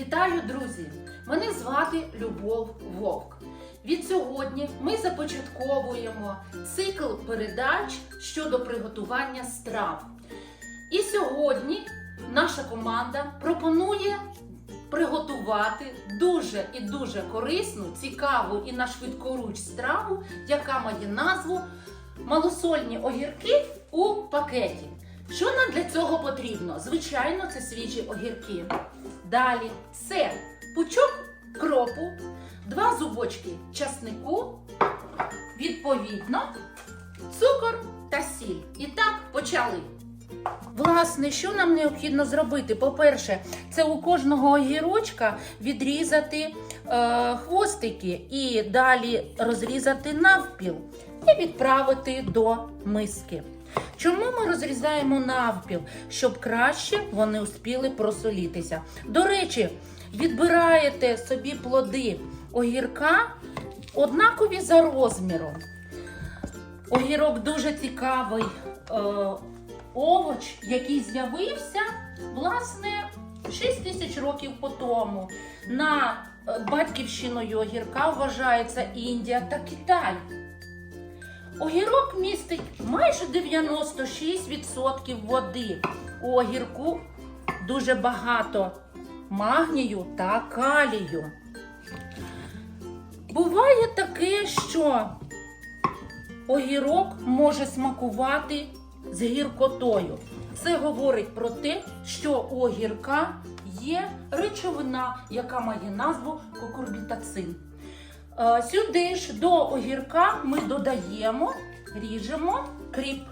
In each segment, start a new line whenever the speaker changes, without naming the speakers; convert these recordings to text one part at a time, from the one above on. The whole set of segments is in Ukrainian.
Вітаю, друзі! Мене звати Любов Вовк. Від сьогодні ми започатковуємо цикл передач щодо приготування страв. І сьогодні наша команда пропонує приготувати дуже і дуже корисну, цікаву і на швидкоруч страву, яка має назву малосольні огірки у пакеті. Що нам для цього потрібно? Звичайно, це свіжі огірки. Далі це пучок кропу, два зубочки часнику, відповідно, цукор та сіль. І так, почали. Власне, що нам необхідно зробити? По-перше, це у кожного огірочка відрізати е, хвостики і далі розрізати навпіл і відправити до миски. Чому ми розрізаємо навпіл? Щоб краще вони успіли просолітися. До речі, відбираєте собі плоди огірка однакові за розміром. Огірок дуже цікавий е, овоч, який з'явився власне 6 тисяч років по тому. На е, батьківщиною огірка вважається Індія та Китай. Огірок містить майже 96% води. У огірку дуже багато магнію та калію. Буває таке, що огірок може смакувати з гіркотою. Це говорить про те, що у огірка є речовина, яка має назву кукурбітацин. Е, Сюди ж до огірка ми додаємо, ріжемо кріп.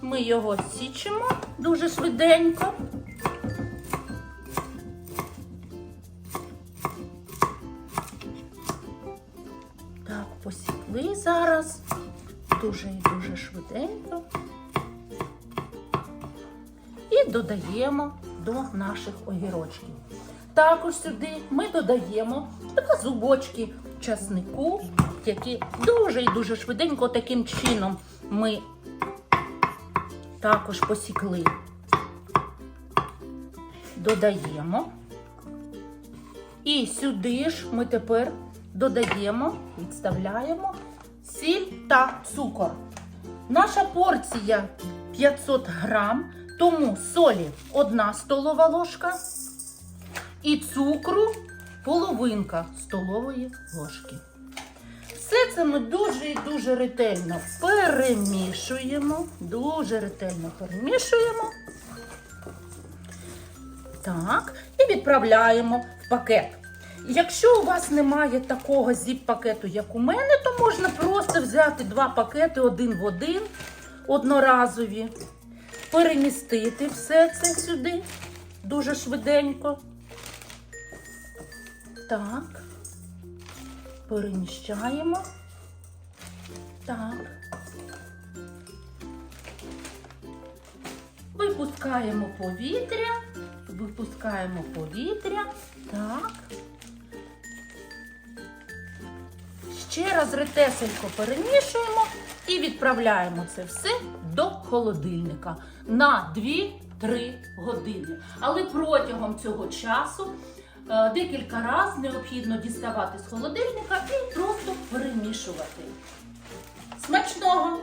Ми його січимо дуже швиденько. Так, посікли зараз. Дуже і дуже швиденько. І додаємо до наших огірочків. Також сюди ми додаємо два зубочки часнику, які дуже і дуже швиденько таким чином ми також посікли. Додаємо. І сюди ж ми тепер додаємо, відставляємо сіль та цукор. Наша порція 500 грам, тому солі 1 столова ложка і цукру половинка столової ложки. Все це ми дуже і дуже ретельно перемішуємо. Дуже ретельно перемішуємо. Так, і відправляємо в пакет. Якщо у вас немає такого зіп-пакету, як у мене, то можна просто взяти два пакети один в один, одноразові, перемістити все це сюди дуже швиденько. Так. Переміщаємо. Так. Випускаємо повітря. Випускаємо повітря. Так. Ще раз ретесенько перемішуємо і відправляємо це все до холодильника на 2-3 години. Але протягом цього часу декілька разів необхідно діставати з холодильника і просто перемішувати. Смачного!